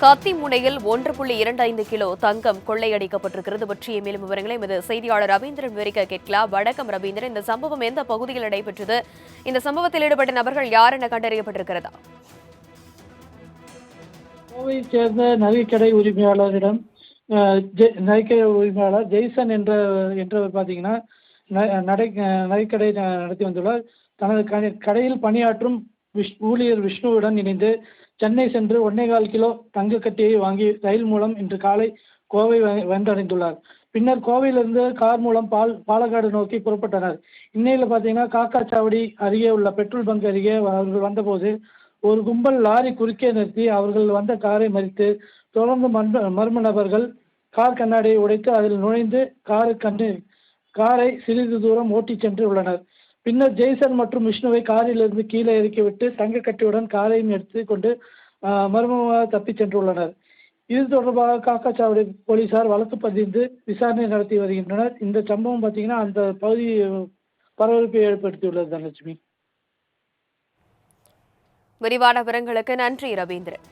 கத்திமுனையில் ஒன்று புள்ளி இரண்டு ஐந்து கிலோ தங்கம் கொள்ளையடிக்கப்பட்டிருக்கிறது. பற்றிய மேலும் விவரங்களை எமது செய்தியாளர் ரவீந்திரன் விவரிக்க கேட்கலாம். வணக்கம் ரவீந்திரன். இந்த சம்பவம் எந்த பகுதியில் நடைபெற்றது? இந்த சம்பவத்தில் ஈடுபட்ட நபர்கள் யார் என கண்டறியப்பட்டிருக்கிறதா? கோவையைச் சேர்ந்த நகைக்கடை உரிமையாளரிடம் அஹ், நகைக்கடை உரிமையாளர் ஜெய்சன் என்ற என்றவர் பார்த்தீங்கன்னா ந- நடை நகைக்கடை நடத்தி வந்துள்ளார். தனது கடையில் பணியாற்றும் விஷ் ஊழியர் விஷ்ணுவுடன் இணைந்து சென்னை சென்று ஒன்னேகால் கிலோ தங்க கட்டியை வாங்கி ரயில் மூலம் இன்று காலை கோவை வ- வந்தடைந்துள்ளார். பின்னர் கோவையிலிருந்து கார் மூலம் பால் பாலக்காடு நோக்கி புறப்பட்டனர். இன்னையில் பார்த்தீங்கன்னா காக்காச்சாவடி அருகே உள்ள பெட்ரோல் பங்க் அருகே அவர்கள் வந்தபோது ஒரு கும்பல் லாரி குறுக்கே நிறுத்தி அவர்கள் வந்த காரை மறித்து தொடர்ந்து மர்ம மர்ம நபர்கள் கார் கண்ணாடியை உடைத்து அதில் நுழைந்து காரை கண்டு காரை சிறிது தூரம் ஓட்டிச் சென்று உள்ளனர். பின்னர் ஜெய்சன் மற்றும் விஷ்ணுவை காரிலிருந்து கீழே இறக்கிவிட்டு தங்க கட்டியுடன் காரையும் எடுத்து கொண்டு மர்மமாக தப்பிச் சென்றுள்ளனர். இது தொடர்பாக காக்காச்சாவடி போலீசார் வழக்கு பதிந்து விசாரணை நடத்தி வருகின்றனர். இந்த சம்பவம் பார்த்தீங்கன்னா அந்த பகுதி பரபரப்பை ஏற்படுத்தியுள்ளது தனலட்சுமி. விரிவான விவரங்களுக்கு நன்றி ரவீந்திரன்.